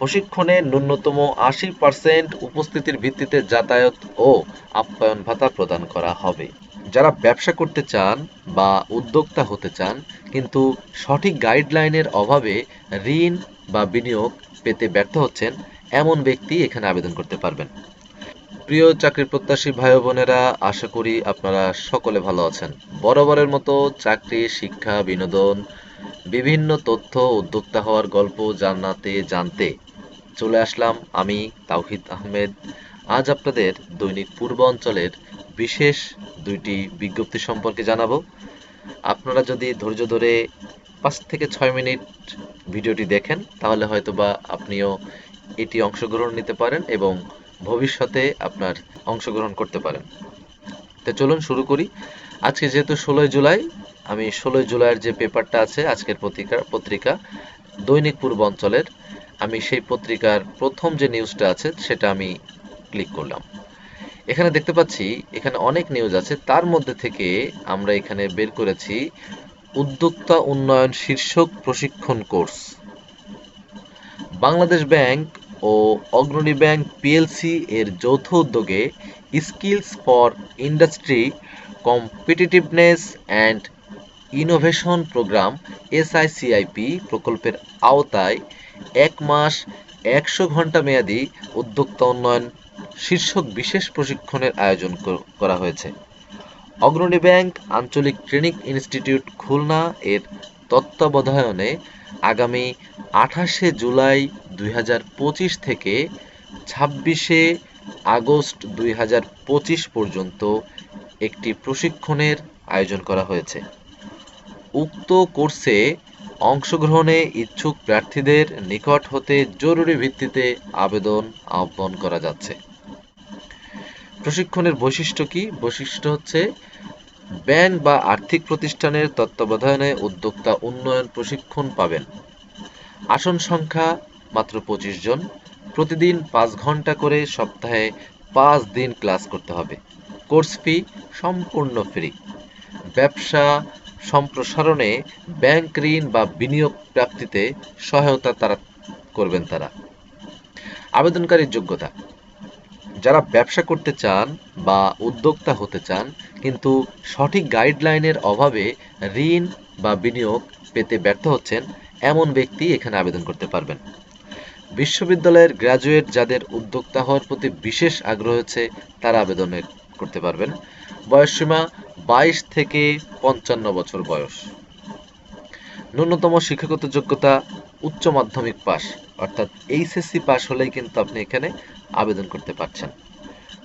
প্রশিক্ষণে ন্যূনতম আশি পার্সেন্ট উপস্থিতির ভিত্তিতে যাতায়াত ও আপ্যায়ন ভাতা প্রদান করা হবে। যারা ব্যবসা করতে চান বা উদ্যোক্তা হতে চান, কিন্তু সঠিক গাইডলাইনের অভাবে ঋণ বা বিনিয়োগ পেতে ব্যর্থ হচ্ছেন, এমন ব্যক্তি এখানে আবেদন করতে পারবেন। প্রিয় চাকরি প্রত্যাশী ভাই বোনেরা, আশা করি আপনারা সকলে ভালো আছেন। বরাবরের মতো চাকরি, শিক্ষা, বিনোদন বিভিন্ন তথ্য উদ্যোক্তা হওয়ার গল্প জানাতে জানতে চলে আসলাম আমি তাওহিদ আহমেদ। আজ আপনাদের দৈনিক পূর্ব অঞ্চলের বিশেষ দুইটি বিজ্ঞপ্তি সম্পর্কে জানাব। আপনারা যদি ধৈর্য ধরে পাঁচ থেকে ছয় মিনিট ভিডিওটি দেখেন, তাহলে হয়তোবা আপনিও এটি অংশগ্রহণ নিতে পারেন এবং ভবিষ্যতে আপনার অংশগ্রহণ করতে পারেন। তো চলুন শুরু করি। আজকে যেহেতু ষোলোই জুলাই আমি ষোলোই জুলাইয়ের যে পেপারটা আছে, আজকের পত্রিকা পত্রিকা, দৈনিক পূর্ব অঞ্চলের, আমি সেই পত্রিকার প্রথম যে নিউজটা আছে, সেটা আমি ক্লিক করলাম। এখানে দেখতে পাচ্ছি, এখানে অনেক নিউজ আছে, তার মধ্যে থেকে আমরা এখানে বের করেছি উদ্যোক্তা উন্নয়ন শীর্ষক প্রশিক্ষণ কোর্স। বাংলাদেশ ব্যাংক ও অগ্রণী ব্যাংক পিএলসি এর যৌথ উদ্যোগে skills for industry competitiveness and innovation programme SICIP প্রকল্পের আওতায় এক মাস একশো ঘণ্টা মেয়াদী উদ্যোক্তা উন্নয়ন শীর্ষক বিশেষ প্রশিক্ষণের আয়োজন করা হয়েছে। অগ্রণী ব্যাংক আঞ্চলিক ট্রেনিং ইনস্টিটিউট খুলনা এর তত্ত্বাবধায়নে আগামী আঠাশে জুলাই দুই হাজার পঁচিশ থেকে ছাব্বিশে আগস্ট দুই হাজার পঁচিশ পর্যন্ত একটি প্রশিক্ষণের আয়োজন করা হয়েছে। উক্ত কোর্সে অংশগ্রহণে ইচ্ছুক প্রার্থীদের নিকট হতে জরুরি ভিত্তিতে আবেদন আহ্বান করা যাচ্ছে। প্রশিক্ষণের বৈশিষ্ট্য কি? বৈশিষ্ট্য হচ্ছে ব্যাংক বা আর্থিক প্রতিষ্ঠানের তত্ত্বাবধানে উদ্যোক্তা উন্নয়ন প্রশিক্ষণ পাবেন। আসন সংখ্যা মাত্র পঁচিশ জন। প্রতিদিন পাঁচ ঘণ্টা করে সপ্তাহে পাঁচ দিন ক্লাস করতে হবে। কোর্স ফি সম্পূর্ণ ফ্রি। ব্যবসা সম্প্রসারণে ব্যাংক ঋণ বা বিনিয়োগ প্রাপ্তিতে সহায়তা তারা করবেন তারা। আবেদনকারীর যোগ্যতা। যারা ব্যবসা করতে চান বা উদ্যোক্তা হতে চান, কিন্তু সঠিক গাইডলাইনের অভাবে ঋণ বা বিনিয়োগ পেতে ব্যর্থ হচ্ছেন, এমন ব্যক্তি এখানে আবেদন করতে পারবেন। বিশ্ববিদ্যালয়ের গ্র্যাজুয়েট যাদের উদ্যোক্তা হওয়ার প্রতি বিশেষ আগ্রহ আছে তারা আবেদন করতে পারবেন। বয়সসীমা বাইশ থেকে পঞ্চান্ন বছর বয়স। ন্যূনতম শিক্ষাগত যোগ্যতা উচ্চ মাধ্যমিক পাস অর্থাৎ এইচএসসি পাস হলেই কিন্তু আপনি এখানে আবেদন করতে পারছেন।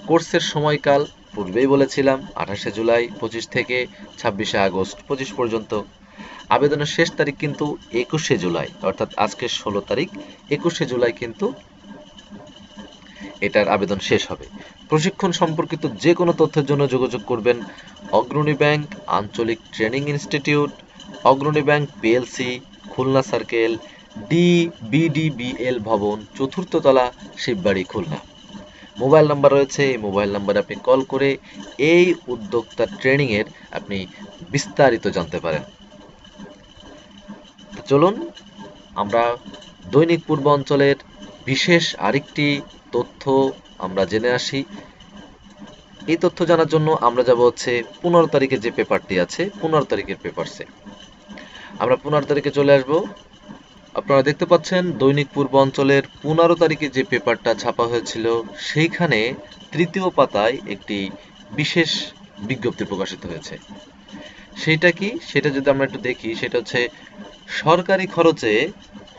কোর্সের সময়কাল পূর্বেই বলেছিলাম, আঠাশে জুলাই পঁচিশ থেকে ছাব্বিশে আগস্ট পঁচিশ পর্যন্ত। আবেদনের শেষ তারিখ কিন্তু একুশে জুলাই, অর্থাৎ আজকে ষোলো তারিখ, একুশে জুলাই কিন্তু এটার আবেদন শেষ হবে। প্রশিক্ষণ সম্পর্কিত যে কোনো তথ্যের জন্য যোগাযোগ করবেন অগ্রণী ব্যাংক আঞ্চলিক training institute, Agrani bank PLC, Khulna circle D BDBL ভবন, চতুর্থ তলা, শিববাড়ি, খুলনা। মোবাইল নাম্বার রয়েছে, এই মোবাইল নাম্বারে আপনি কল করে এই উদ্যোক্তা ট্রেনিংয়ের আপনি বিস্তারিত জানতে পারেন। চলুন, আমরা দৈনিক পূর্ব অঞ্চলের বিশেষ আরেকটি তথ্য আমরা জেনে আসি। এই তথ্য জানার জন্য আমরা যাব হচ্ছে পনেরো তারিখে যে পেপারটি আছে, পনেরো তারিখের পেপারসে আমরা পনেরো তারিখে চলে আসব। আপনারা দেখতে পাচ্ছেন দৈনিক পূর্ব অঞ্চলের পনেরো তারিখে যে পেপারটা ছাপা হয়েছিল, সেইখানে তৃতীয় পাতায় একটি বিশেষ বিজ্ঞপ্তি প্রকাশিত হয়েছে। সেটা কি? সেটা যদি আমরা একটু দেখি, সেটা হচ্ছে সরকারি খরচে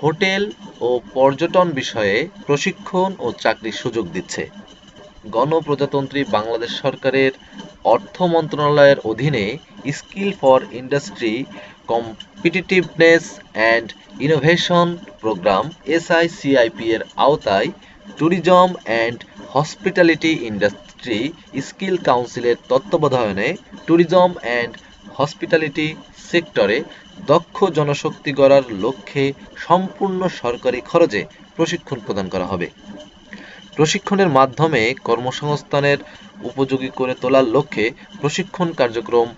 হোটেল ও পর্যটন বিষয়ে প্রশিক্ষণ ও চাকরির সুযোগ দিচ্ছে। গণপ্রজাতন্ত্রী বাংলাদেশ সরকারের অর্থ মন্ত্রণালয়ের অধীনে skill for industry, competitiveness and innovation programme SICIP এর আওতায় tourism and hospitality industry skill কাউন্সিলের তত্ত্বাবধানে ট্যুরিজম অ্যান্ড হসপিটালিটি সেক্টরে দক্ষ জনশক্তি গড়ার লক্ষ্যে সম্পূর্ণ সরকারি খরচে প্রশিক্ষণ প্রদান করা হবে। প্রশিক্ষণের মাধ্যমে কর্মসংস্থানের উপযোগী করে তোলার লক্ষ্যে প্রশিক্ষণ কার্যক্রম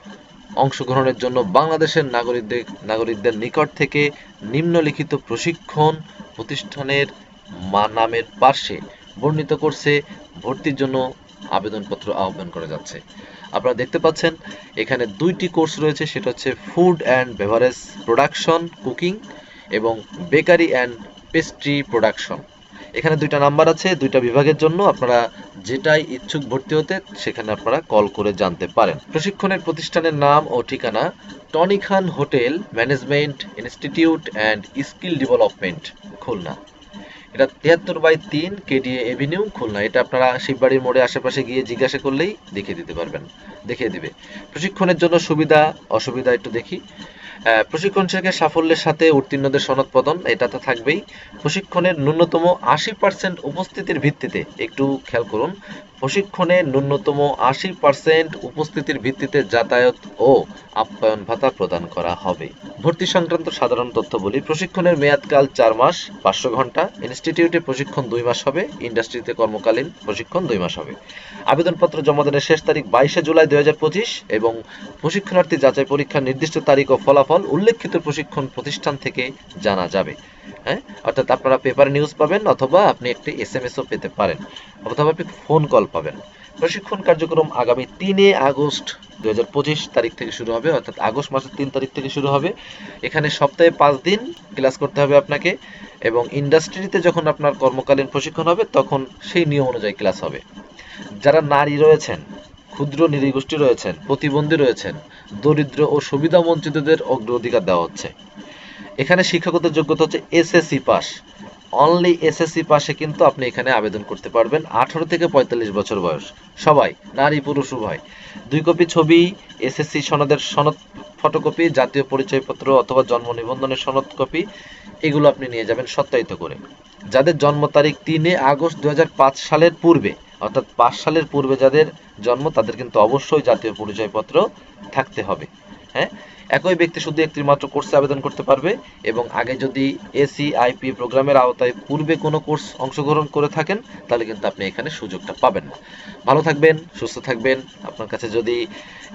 অংশগ্রহণের জন্য বাংলাদেশের নাগরিকদের নাগরিকদের নিকট থেকে নিম্নলিখিত প্রশিক্ষণ প্রতিষ্ঠানের নামের পার্শ্বে বর্ণিত করছে, ভর্তির জন্য আবেদনপত্র আহ্বান করা যাচ্ছে। আপনারা দেখতে পাচ্ছেন, এখানে দুইটি কোর্স রয়েছে, সেটা হচ্ছে food and beverage production, cooking এবং বেকারি অ্যান্ড পেস্ট্রি প্রোডাকশন। এখানে দুইটা নাম্বার আছে, দুইটা বিভাগের জন্য আপনারা যেটাই ইচ্ছুক ভর্তি হতে, সেখানে আপনারা কল করে জানতে পারেন। প্রশিক্ষণের প্রতিষ্ঠানের নাম ও ঠিকানা Tony Khan hotel management institute and skill development, Khulna. এটা তিয়াত্তর বাই তিন কেডিএ এভিনিউ খুলনা। এটা আপনারা শিববাড়ির মোড়ে আশেপাশে গিয়ে জিজ্ঞাসা করলেই দেখিয়ে দিতে পারবেন, দেখিয়ে দিবে। প্রশিক্ষণের জন্য সুবিধা, অসুবিধা একটু দেখি। প্রশিক্ষণ শেখে সাফল্যের সাথে উত্তীর্ণদের সনদ প্রদান, এটা তো থাকবেই। প্রশিক্ষণের ন্যূনতম আশি পার্সেন্ট উপস্থিতির ভিত্তিতে, একটু খেয়াল করুন প্রশিক্ষণে ন্যূনতম আশি পার্সেন্ট উপস্থিতির ভিত্তিতে যাতায়াত ও আপ্যায়ন ভাতা প্রদান করা হবে। ভর্তি সংক্রান্ত সাধারণ তথ্য বলি প্রশিক্ষণের মেয়াদকাল চার মাস, পাঁচশো ঘণ্টা। ইনস্টিটিউটে প্রশিক্ষণ দুই মাস হবে, ইন্ডাস্ট্রিতে কর্মকালীন প্রশিক্ষণ দুই মাস হবে। আবেদনপত্র জমা দেনের শেষ তারিখ বাইশে জুলাই দু হাজার পঁচিশ এবং প্রশিক্ষণার্থী যাচাই পরীক্ষার নির্দিষ্ট তারিখ ও ফলাফল উল্লেখিত প্রশিক্ষণ প্রতিষ্ঠান থেকে জানা যাবে। হ্যাঁ? অর্থাৎ আপনারা পেপার নিউজ পাবেন অথবা আপনি একটি এস এম এসও পেতে পারেন অথবা আপনি ফোন কল পাবেন। প্রশিক্ষণ কার্যক্রম আগামী তিনে আগস্ট দু হাজার পঁচিশ তারিখ থেকে শুরু হবে, অর্থাৎ আগস্ট মাসের তিন তারিখ থেকে শুরু হবে। এখানে সপ্তাহে পাঁচ দিন ক্লাস করতে হবে আপনাকে এবং ইন্ডাস্ট্রিতে যখন আপনার কর্মকালীন প্রশিক্ষণ হবে, তখন সেই নিয়ম অনুযায়ী ক্লাস হবে। যারা নারী রয়েছেন ক্ষুদ্র নৃগোষ্ঠী রয়েছেন, প্রতিবন্ধী রয়েছেন, দরিদ্র ও সুবিধা বঞ্চিতদের অগ্রাধিকার দেওয়া হচ্ছে। এখানে শিক্ষাগত যোগ্যতা হচ্ছে এসএসসি পাস। অনলি এসএসসি পাশে কিন্তু আপনি এখানে আবেদন করতে পারবেন আঠারো থেকে পঁয়তাল্লিশ বছর বয়স। সবাই, নারী, পুরুষ, উভয়। দুই কপি ছবি, এসএসসি সনদের সনদ ফটোকপি, জাতীয় পরিচয়পত্র অথবা জন্ম নিবন্ধনের সনদ কপি, এগুলো আপনি নিয়ে যাবেন সত্যায়িত করে। যাদের জন্ম তারিখ তিনে আগস্ট দু হাজার পাঁচ সালের পূর্বে অর্থাৎ পাঁচ সালের পূর্বে যাদের জন্ম, তাদের কিন্তু অবশ্যই জাতীয় পরিচয়পত্র থাকতে হবে। হ্যাঁ? একই ব্যক্তি শুধু একটি মাত্র কোর্সে আবেদন করতে পারবে এবং আগে যদি এসি আইপি প্রোগ্রামের আওতায় পূর্বে কোনো কোর্স অংশগ্রহণ করে থাকেন, তাহলে কিন্তু আপনি এখানে সুযোগটা পাবেন না। ভালো থাকবেন, সুস্থ থাকবেন। আপনার কাছে যদি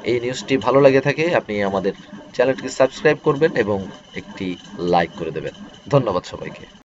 এই নিউজটি ভালো লাগে থাকে, আপনি আমাদের চ্যানেলটিকে সাবস্ক্রাইব করবেন এবং একটি লাইক করে দেবেন। ধন্যবাদ সবাইকে।